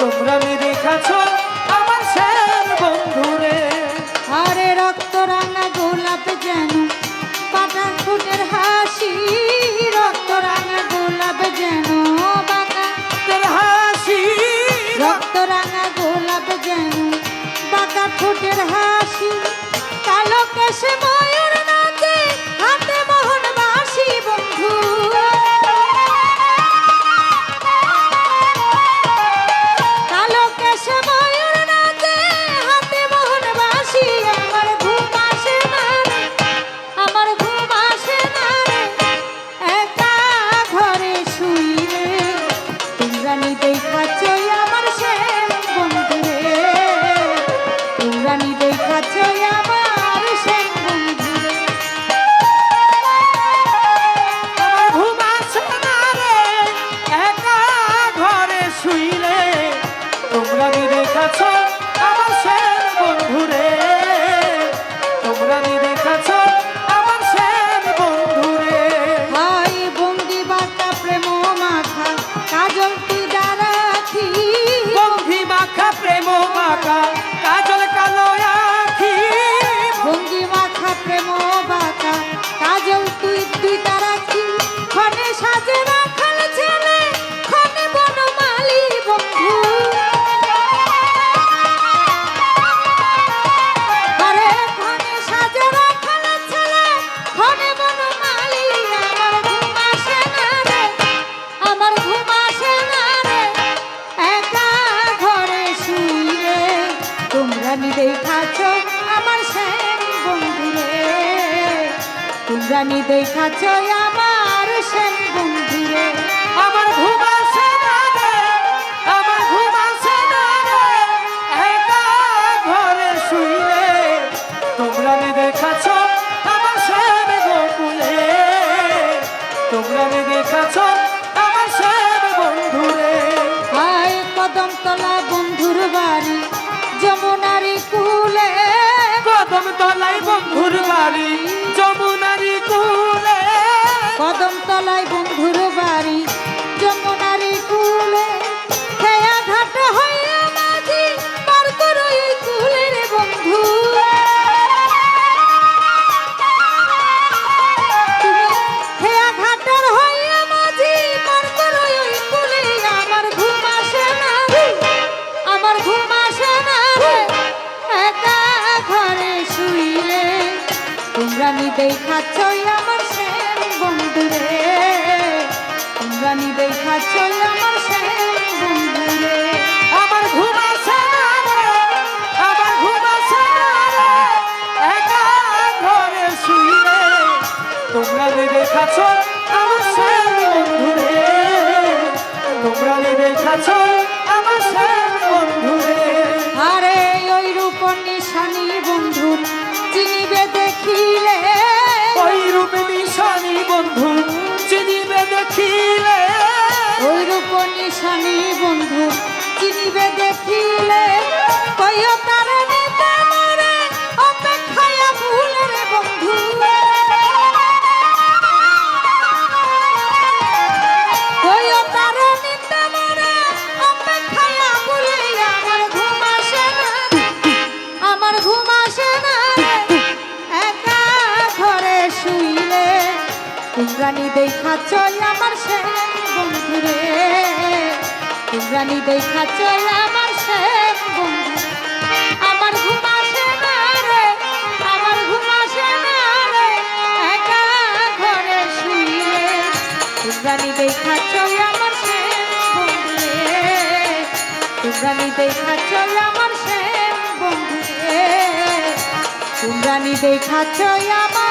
তোমরা নি দেখাছ আমার শ্যাম বন্ধুরে। আরে রক্ত রাঙা গোলাপ যেন পাতা ফুটের হাসি রক্ত রাঙা গোলাপ যেন বাঁকা তোর হাসি। রক্ত রাঙা গোলাপ যেন বাঁকা ফুটের হাসি কালো কেশে ময়ূর তোমরা নি দেখাছ আমার শ্যাম বন্ধুরে। আমার ঘুম আসে না রে আমার ঘুম আসে না একা ঘরে শুইলে তোমরা নি দেখাছ আমার শ্যাম গোকুলে তোমরা নি দেখাছ আমার শ্যাম বন্ধুরে। কদম তলা বন্ধুর বাড়ি যমুনারি কুলে। কদম তলায় বন্ধুর বাড়ি। তোমরা নি দেখাচ্ছ আমার শ্যাম বন্ধুরে তোমরা নি দেখাচ্ছ আমার শ্যাম বন্ধুরে আমার ঘুম আসে আমার ঘুম আসে একা ঘরে শুইলে তোমরা নি দেখাছ দেখিলে ওই রূপ নিশানি বন্ধু চিনিবে দেখিলে তোমরা নি দেখাচ্ছ আমার সে বন্ধুরে। তোমরা নি দেখাচ্ছ আমার সে বন্ধু আমার ঘুম আসে না রে, আমার ঘুম আসে না রে, একা ঘরে শুইলে তোমরা নি দেখাচ্ছ আমার সে বন্ধুরে। তোমরা নি দেখাচ্ছ আমার সে বন্ধুরে। তোমরা নি দেখাচ্ছ আমার সে